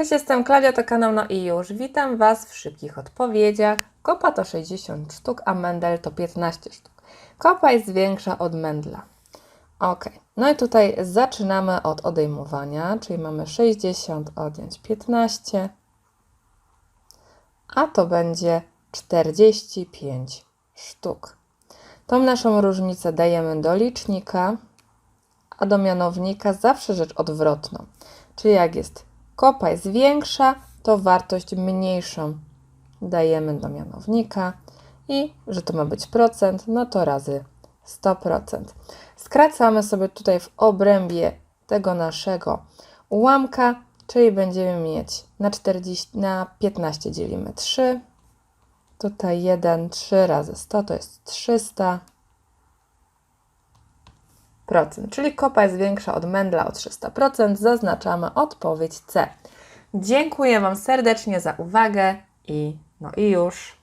Cześć, jestem Klaudia, to kanał No i już. Witam Was w szybkich odpowiedziach. Kopa to 60 sztuk, a Mendel to 15 sztuk. Kopa jest większa od Mendla. Ok, no i tutaj zaczynamy od odejmowania, czyli mamy 60 odjąć 15, a to będzie 45 sztuk. Tą naszą różnicę dajemy do licznika, a do mianownika zawsze rzecz odwrotną. Czyli jak jest kopa jest większa, to wartość mniejszą. Dajemy do mianownika i że to ma być procent, no to razy 100%. Skracamy sobie tutaj w obrębie tego naszego ułamka, czyli będziemy mieć na, 40, na 15 dzielimy 3, tutaj 1, 3 razy 100 to jest 300, procent, czyli kopa jest większa od Mendla o 300%. Zaznaczamy odpowiedź C. Dziękuję Wam serdecznie za uwagę i no i już.